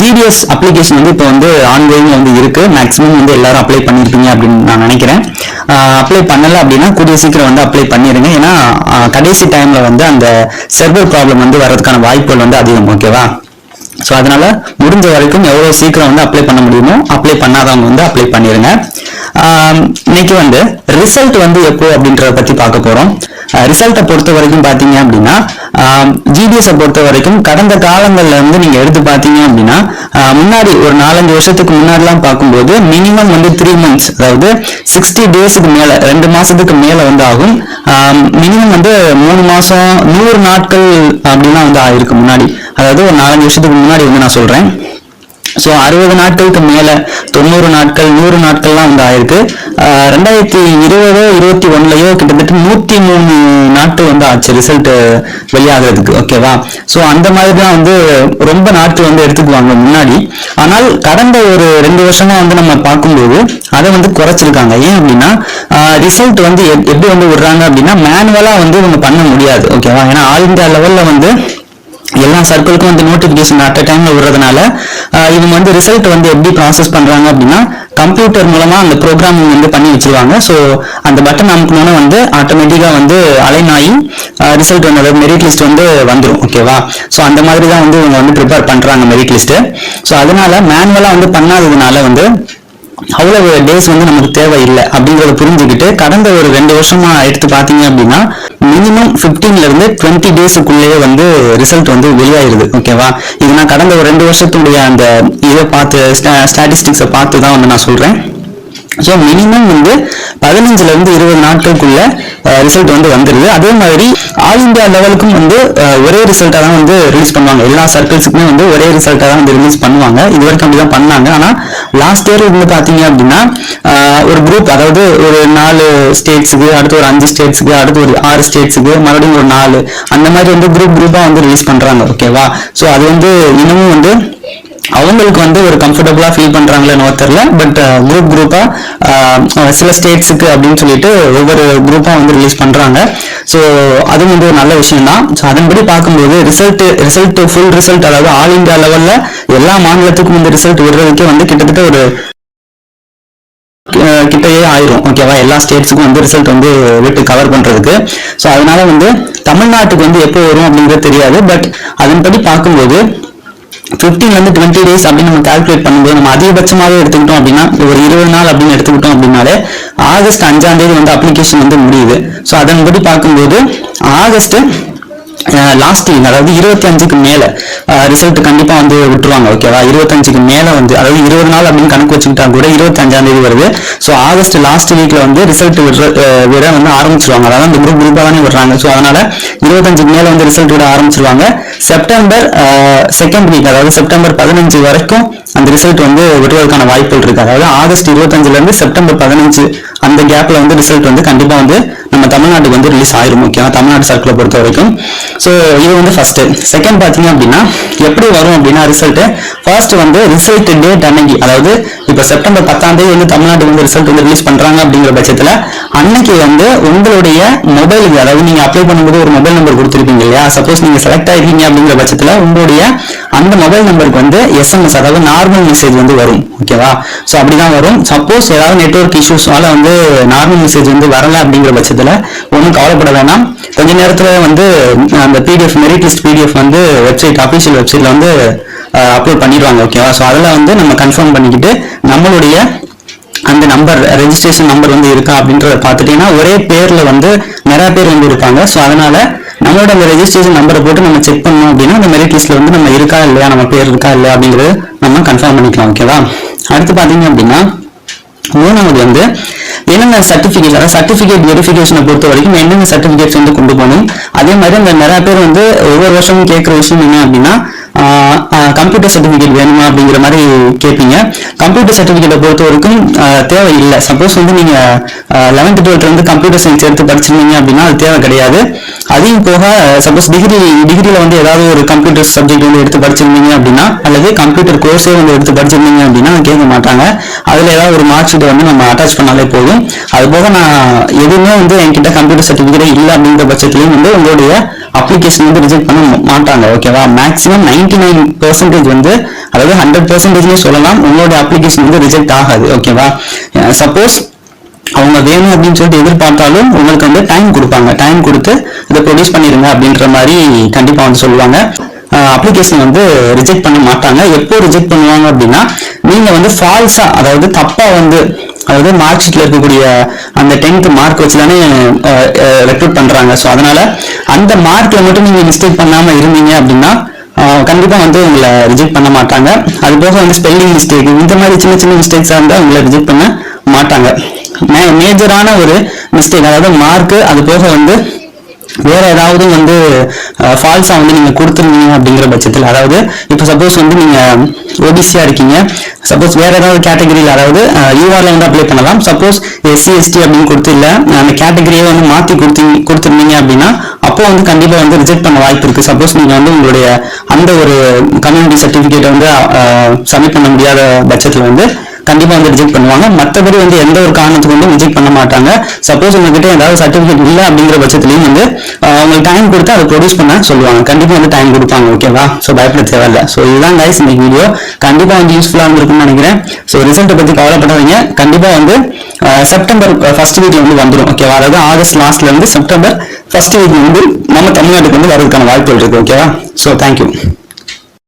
GDS application வந்து இப்போ வந்து ஆன்லைனில் வந்து இருக்கு. மேக்ஸிமம் வந்து எல்லாரும் அப்ளை பண்ணியிருப்பீங்க அப்படின்னு நான் நினைக்கிறேன். அப்ளை பண்ணல அப்படின்னா கூடிய சீக்கிரம் வந்து அப்ளை பண்ணிருங்க. ஏன்னா கடைசி டைம்ல வந்து அந்த சர்வர் ப்ராப்ளம் வந்து வர்றதுக்கான வாய்ப்புகள் வந்து அதிகம் ஓகேவா ஸோ அதனால முடிஞ்ச வரைக்கும் எவ்வளோ சீக்கிரம் வந்து அப்ளை பண்ண முடியுமோ அப்ளை பண்ணாதவங்க வந்து அப்ளை பண்ணிருங்க. இன்னைக்கு வந்து ரிசல்ட் வந்து எப்போ அப்படின்றத பத்தி பார்க்க போறோம். ரிசல்ட்டை பொறுத்த வரைக்கும் பார்த்தீங்க அப்படின்னா ஜிடிஎஸை பொறுத்த வரைக்கும் கடந்த காலங்கள்ல இருந்து நீங்க எடுத்து பார்த்தீங்க அப்படின்னா முன்னாடி ஒரு நாலஞ்சு வருஷத்துக்கு முன்னாடிலாம் பார்க்கும்போது மினிமம் வந்து த்ரீ மந்த்ஸ் அதாவது சிக்ஸ்டி டேஸுக்கு மேல ரெண்டு மாதத்துக்கு மேல வந்து ஆகும். மினிமம் வந்து மூணு மாசம் நூறு நாட்கள் அப்படிலாம் வந்து ஆயிருக்கு முன்னாடி. அதாவது ஒரு நாலஞ்சு வருஷத்துக்கு முன்னாடி வந்து நான் சொல்றேன். ஸோ அறுபது நாட்களுக்கு மேலே தொண்ணூறு நாட்கள் நூறு நாட்கள்லாம் வந்து ஆயிருக்கு. ரெண்டாயிரத்தி இருபதோ இருபத்தி ஒண்ணுலயோ கிட்டத்தட்ட நூற்றி மூணு நாட்கள் வந்து ஆச்சு ரிசல்ட் வெளியாகிறதுக்கு ஓகேவா ஸோ அந்த மாதிரி தான் வந்து ரொம்ப நாட்கள் வந்து எடுத்துக்குவாங்க முன்னாடி. ஆனால் கடந்த ஒரு ரெண்டு வருஷமா வந்து நம்ம பார்க்கும்போது அதை வந்து குறைச்சிருக்காங்க. ஏன் அப்படின்னா ரிசல்ட் வந்து எப்- எப்படி வந்து விடுறாங்க அப்படின்னா மேனுவலாக வந்து இவங்க பண்ண முடியாது ஓகேவா ஏன்னா ஆல் இந்தியா லெவலில் வந்து எல்லா சர்க்கிளுக்கும் வந்து நோட்டிபிகேஷன் அட் டைம்ல விடுறதுனால இவங்க வந்து ரிசல்ட் வந்து எப்படி ப்ராசஸ் பண்றாங்க அப்படின்னா கம்ப்யூட்டர் மூலமா அந்த ப்ரோக்ராமிங் வந்து பண்ணி வச்சிருவாங்க. ஸோ அந்த பட்டன் அமுக்கணும்னு வந்து ஆட்டோமேட்டிக்கா வந்து அலைன் ஆகி ரிசல்ட் வந்து அதாவது மெரிட் லிஸ்ட் வந்து வந்துடும் ஓகேவா ஸோ அந்த மாதிரி தான் வந்து இவங்க வந்து ப்ரிப்பேர் பண்றாங்க மெரிட் லிஸ்ட் ஸோ அதனால மேனுவலா வந்து பண்ணாததுனால வந்து அவ்வளவு டேஸ் வந்து நமக்கு தேவையில்லை அப்படிங்கறத புரிஞ்சுக்கிட்டு கடந்த ஒரு ரெண்டு வருஷமா எடுத்து பாத்தீங்க அப்படின்னா மினிமம் ஃபிஃப்டீன்லேருந்து டுவெண்ட்டி டேஸுக்குள்ளேயே வந்து ரிசல்ட் வந்து வெளியாயிருது ஓகேவா இது நான் கடந்த ஒரு ரெண்டு வருஷத்துடைய அந்த இதை பார்த்து ஸ்டாட்டிஸ்டிக்ஸை பார்த்து தான் வந்து நான் சொல்கிறேன் ஸோ மினிமம் வந்து பதினஞ்சுலேருந்து இருபது நாட்களுக்குள்ள ரிசல்ட் வந்து வந்துடுது அதே மாதிரி ஆல் இந்தியா லெவலுக்கும் வந்து ஒரே ரிசல்ட்டாக தான் வந்து ரிலீஸ் பண்ணுவாங்க. எல்லா சர்க்கிள்ஸுக்குமே வந்து ஒரே ரிசல்ட்டாக தான் வந்து ரிலீஸ் பண்ணுவாங்க. இது வரைக்கும் அப்படி தான் பண்ணாங்க. ஆனால் லாஸ்ட் இயர் வந்து பார்த்தீங்க அப்படின்னா ஒரு குரூப் அதாவது ஒரு நாலு ஸ்டேட்ஸுக்கு அடுத்து ஒரு அஞ்சு ஸ்டேட்ஸுக்கு அடுத்து ஒரு ஆறு ஸ்டேட்ஸுக்கு மறுபடியும் ஒரு நாலு. அந்த மாதிரி வந்து குரூப் குரூப்பாக வந்து ரிலீஸ் பண்ணுறாங்க ஓகேவா ஸோ அது வந்து இன்னமும் வந்து அவங்களுக்கு வந்து ஒரு கம்ஃபர்டபுளாக ஃபீல் பண்ணுறாங்களேன்னு தெரில பட் குரூப் குரூப்பாக சில ஸ்டேட்ஸுக்கு அப்படின்னு சொல்லிட்டு ஒவ்வொரு குரூப்பாக வந்து ரிலீஸ் பண்ணுறாங்க ஸோ அதுவும் வந்து ஒரு நல்ல விஷயம் தான் ஸோ அதன்படி பார்க்கும்போது ரிசல்ட் ரிசல்ட் ஃபுல் ரிசல்ட் அதாவது ஆல் இந்தியா லெவலில் எல்லா மாநிலத்துக்கும் இந்த ரிசல்ட் விடுறதுக்கே வந்து கிட்டத்தட்ட ஒரு கிட்டேயே ஆயிரும். ஓகேவா எல்லா ஸ்டேட்ஸுக்கும் வந்து ரிசல்ட் வந்து விட்டு கவர் பண்ணுறதுக்கு ஸோ அதனால வந்து தமிழ்நாட்டுக்கு வந்து எப்போ வரும் அப்படிங்கிறது தெரியாது. பட் அதன்படி பார்க்கும்போது ஃபிஃப்டீன்லேருந்து டுவெண்ட்டி டேஸ் அப்படின்னு நம்ம கால்குலேட் பண்ணும்போது நம்ம அதிகபட்சமாகவே எடுத்துக்கிட்டோம் அப்படின்னா ஒரு இருபது நாள் அப்படின்னு எடுத்துக்கிட்டோம் அப்படின்னாலே ஆகஸ்ட் அஞ்சாம் தேதி வந்து அப்ளிகேஷன் வந்து முடியுது. ஸோ அதன்படி பார்க்கும்போது ஆகஸ்ட் லாஸ்ட் வீக் அதாவது இருபத்தி அஞ்சுக்கு மேல ரிசல்ட் கண்டிப்பா வந்து விட்டுருவாங்க ஓகேவா இருபத்தஞ்சுக்கு மேல வந்து அதாவது இருபது நாள் அப்படின்னு கணக்கு வச்சுக்கிட்டா கூட இருபத்தி அஞ்சாம் தேதி வருது. ஸோ ஆகஸ்ட் லாஸ்ட் வீக்ல வந்து ரிசல்ட் விடுற விட வந்து ஆரம்பிச்சிருவாங்க. அதாவது அந்த குரூப் குரூப்பா தானே விடுறாங்க. ஸோ அதனால இருபத்தஞ்சுக்கு மேல வந்து ரிசல்ட் விட ஆரம்பிச்சிருவாங்க. செப்டம்பர் செகண்ட் வீக் அதாவது செப்டம்பர் பதினஞ்சு வரைக்கும் அந்த ரிசல்ட் வந்து விடுறதுக்கான வாய்ப்புகள் இருக்கு. அதாவது ஆகஸ்ட் இருபத்தஞ்சுல இருந்து செப்டம்பர் பதினஞ்சு அந்த கேப்ல வந்து ரிசல்ட் வந்து கண்டிப்பா வந்து நம்ம தமிழ்நாட்டுக்கு வந்து ரிலீஸ் ஆயிரும் ஓகேவா தமிழ்நாடு சர்க்கிளை பொறுத்த வரைக்கும் ஸோ இது வந்து ஃபர்ஸ்ட் செகண்ட் பார்த்தீங்க அப்படின்னா எப்படி வரும் அப்படின்னா ரிசல்ட் ஃபர்ஸ்ட் வந்து ரிசல்ட் டேட் அன்னைக்கு அதாவது இப்போ செப்டம்பர் பத்தாம் தேதி வந்து தமிழ்நாட்டுக்கு வந்து ரிசல்ட் வந்து ரிலீஸ் பண்றாங்க அப்படிங்கிற பட்சத்தில் அன்னைக்கு வந்து உங்களுடைய மொபைலுக்கு அதாவது நீங்க அப்ளை பண்ணும்போது ஒரு மொபைல் நம்பர் கொடுத்துருப்பீங்க இல்லையா? சப்போஸ் நீங்க செலக்ட் ஆயிருக்கீங்க அப்படிங்கிற பட்சத்தில் உங்களுடைய அந்த மொபைல் நம்பருக்கு வந்து எஸ்எம்எஸ் அதாவது நார்மல் மெசேஜ் வந்து வரும் ஓகேவா ஸோ அப்படிதான் வரும். சப்போஸ் ஏதாவது நெட்வொர்க் இஷ்யூஸ்னால வந்து நார்மல் மெசேஜ் வந்து வரல அப்படிங்கிற பட்சத்தில் ஒன்றும் கவலைப்பட வேணாம். கொஞ்ச நேரத்தில் வந்து அந்த பிடிஎஃப் மெரிட் லிஸ்ட் பிடிஎஃப் வந்து வெப்சைட் அஃபீஷியல் வெப்சைட்டில் வந்து அப்லோட் பண்ணிடுவாங்க ஓகேவா ஸோ அதில் வந்து நம்ம கன்ஃபார்ம் பண்ணிக்கிட்டு நம்மளுடைய அந்த நம்பர் ரெஜிஸ்ட்ரேஷன் நம்பர் வந்து இருக்கா அப்படின்றத பார்த்துட்டீங்கன்னா ஒரே பேரில் வந்து நிறைய பேர் வந்து இருப்பாங்க ஸோ அதனால நம்மளோட அந்த ரெஜிஸ்ட்ரேஷன் நம்பரை போட்டு நம்ம செக் பண்ணோம் அப்படின்னா அந்த மெரிட் லிஸ்ட்ல வந்து நம்ம இருக்கா இல்லையா? நம்ம பேர் இருக்கா இல்லையா அப்படிங்கிறது நம்ம கன்ஃபார்ம் பண்ணிக்கலாம் ஓகேவா அடுத்து பாத்தீங்க அப்படின்னா மூணாவது வந்து என்னென்ன சர்டிஃபிகேட் அதாவது சர்டிஃபிகேட் வெரிஃபிகேஷனை பொறுத்த வரைக்கும் என்னென்ன சர்டிஃபிகேட்ஸ் வந்து கொண்டு போகணும்? அதே மாதிரி அந்த நிறைய பேர் வந்து ஒவ்வொரு வருஷமும் கேட்குற விஷயம் என்ன அப்படின்னா கம்ப்யூட்டர் சர்டிஃபிகேட் வேணுமா அப்படிங்கிற மாதிரி கேட்பீங்க. கம்ப்யூட்டர் சர்டிஃபிகேட்டை பொறுத்த வரைக்கும் தேவை இல்லை சப்போஸ் வந்து நீங்கள் லெவன்த் டுவெல்த் வந்து கம்ப்யூட்டர் சயின்ஸ் எடுத்து படிச்சிருந்தீங்க அப்படின்னா அது தேவை கிடையாது. அதையும் போக சப்போஸ் டிகிரி டிகிரியில் வந்து ஏதாவது ஒரு கம்ப்யூட்டர் சப்ஜெக்ட் வந்து எடுத்து படிச்சிருந்தீங்க அப்படின்னா அல்லது கம்ப்யூட்டர் கோர்ஸே வந்து எடுத்து படிச்சிருந்தீங்க அப்படின்னா கேட்க மாட்டாங்க. அதில் ஏதாவது ஒரு மார்க் ஷீட் வந்து நம்ம அட்டாச் பண்ணாலே போதும். அது போக நான் எதுவுமே வந்து என்கிட்ட கம்ப்யூட்டர் சர்டிஃபிகேட் இல்லை அப்படிங்கிற பட்சத்துலையும் வந்து உங்களுடைய அப்ளிகேஷன் வந்து ரிஜெக்ட் பண்ண மாட்டாங்க. ஓகேவா மேக்ஸிமம் நைன்டி நைன் பெர்சன்டேஜ் வந்து அதாவது ஹண்ட்ரட் பெர்சன்டேஜ்னே சொல்லலாம் உங்களோட அப்ளிகேஷன் வந்து ரிஜெக்ட் ஆகாது. ஓகேவா சப்போஸ் அவங்க வேணும் அப்படின்னு சொல்லிட்டு எதிர்பார்த்தாலும் உங்களுக்கு வந்து டைம் கொடுப்பாங்க. டைம் கொடுத்து இதை ப்ரொடியூஸ் பண்ணிடுங்க அப்படின்ற மாதிரி கண்டிப்பாக வந்து சொல்லுவாங்க. அப்ளிகேஷன் வந்து ரிஜெக்ட் பண்ண மாட்டாங்க. எப்போ ரிஜெக்ட் பண்ணுவாங்க அப்படின்னா நீங்கள் வந்து ஃபால்ஸாக அதாவது தப்பாக வந்து அதாவது மார்க் ஷீட்ல இருக்கக்கூடிய அந்த டென்த் மார்க் வச்சு தானே ரெக்ரூட் பண்றாங்க. ஸோ அதனால அந்த மார்க்கில் மட்டும் நீங்க மிஸ்டேக் பண்ணாமல் இருந்தீங்க அப்படின்னா கண்டிப்பாக வந்து உங்களை ரிஜெக்ட் பண்ண மாட்டாங்க. அது போக வந்து ஸ்பெல்லிங் மிஸ்டேக் இந்த மாதிரி சின்ன சின்ன மிஸ்டேக்ஸாக இருந்தால் உங்களை ரிஜெக்ட் பண்ண மாட்டாங்க. மேஜரான ஒரு மிஸ்டேக் அதாவது மார்க் அது போக வந்து வேற ஏதாவது வந்து ஃபால்ஸா வந்து நீங்க கொடுத்துருந்தீங்க அப்படிங்கிற பட்சத்தில் அதாவது இப்போ சப்போஸ் வந்து நீங்க ஓபிசியா இருக்கீங்க. சப்போஸ் வேற ஏதாவது கேட்டகரியில் அதாவது யூஆர்ல வந்து அப்ளை பண்ணலாம். சப்போஸ் எஸ்சி எஸ்டி அப்படின்னு கொடுத்து இல்லை அந்த கேட்டகரியை வந்து மாத்தி கொடுத்தீங்க கொடுத்துருந்தீங்க அப்படின்னா அப்போ வந்து கண்டிப்பா வந்து ரிஜெக்ட் பண்ண வாய்ப்பு இருக்கு. சப்போஸ் நீங்க வந்து உங்களுடைய அந்த ஒரு கம்யூனிட்டி சர்டிபிகேட் வந்து சப்மிட் பண்ண முடியாத பட்சத்தில் வந்து கண்டிப்பா வந்து ரிஜெக்ட் பண்ணுவாங்க. மற்றபடி வந்து எந்த ஒரு காரணத்துக்கு வந்து ரிஜெக்ட் பண்ண மாட்டாங்க. சப்போஸ் உங்ககிட்ட ஏதாவது சர்டிபிகேட் இல்லை அப்படிங்கிற பட்சத்துலையும் வந்து உங்களுக்கு டைம் கொடுத்து அதை ப்ரொடியூஸ் பண்ண சொல்லுவாங்க. கண்டிப்பா வந்து டைம் கொடுப்பாங்க ஓகேவா ஸோ பயப்பட தேவையில்ல. ஸோ இதுதான் கைஸ் இந்த வீடியோ கண்டிப்பா வந்து யூஸ்ஃபுல்லா இருந்திருக்கும்னு நினைக்கிறேன். ஸோ ரிசல்ட்டை பத்தி கவலைப்படாதீங்க. கண்டிப்பா வந்து செப்டம்பர் ஃபர்ஸ்ட் வீக் வந்து வந்துடும் ஓகேவா அதாவது ஆகஸ்ட் லாஸ்ட்ல இருந்து செப்டம்பர் ஃபர்ஸ்ட் வீக் வந்து நம்ம தமிழ்நாட்டுக்கு வந்து வரதுக்கான வாய்ப்புகள் இருக்கு ஓகேவா ஸோ தேங்க்யூ